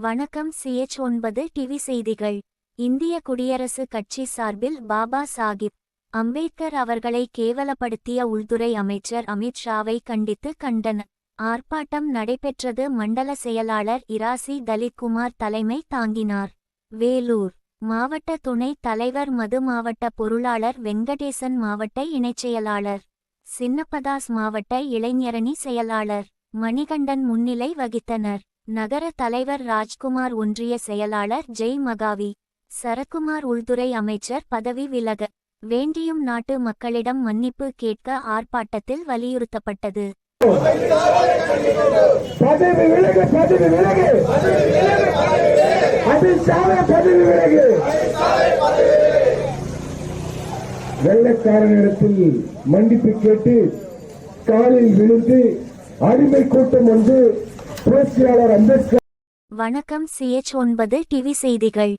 வணக்கம் சிஎச் ஒன்பது டிவி செய்திகள். இந்திய குடியரசு கட்சி சார்பில் பாபா சாகிப் அம்பேத்கர் அவர்களை கேவலப்படுத்திய உள்துறை அமைச்சர் அமித் ஷாவை கண்டித்து கண்டன. ஆர்ப்பாட்டம் நடைபெற்றது மண்டல செயலாளர் இராசி தலித்குமார் தலைமை தாங்கினார். வேலூர் மாவட்ட துணை தலைவர் மது மாவட்ட பொருளாளர் வெங்கடேசன் மாவட்ட இணைச் செயலாளர் சின்னப்பதாஸ் மாவட்ட இளைஞரணி செயலாளர் மணிகண்டன் முன்னிலை வகித்தனர். நகர தலைவர் ராஜ்குமார் ஒன்றிய செயலாளர் ஜெய் மகாவி சரக்குமார் உள்துறை அமைச்சர் பதவி விலக வேண்டியும் நாட்டு மக்களிடம் மன்னிப்பு கேட்க ஆர்ப்பாட்டத்தில் வலியுறுத்தப்பட்டது. வெள்ளக்காரனிடத்தில் மன்னிப்பு கேட்டு காலில் விழுந்து அடிமை கூட்டம் ஒன்று வணக்கம் சிஎச் ஒன்பது டிவி செய்திகள்.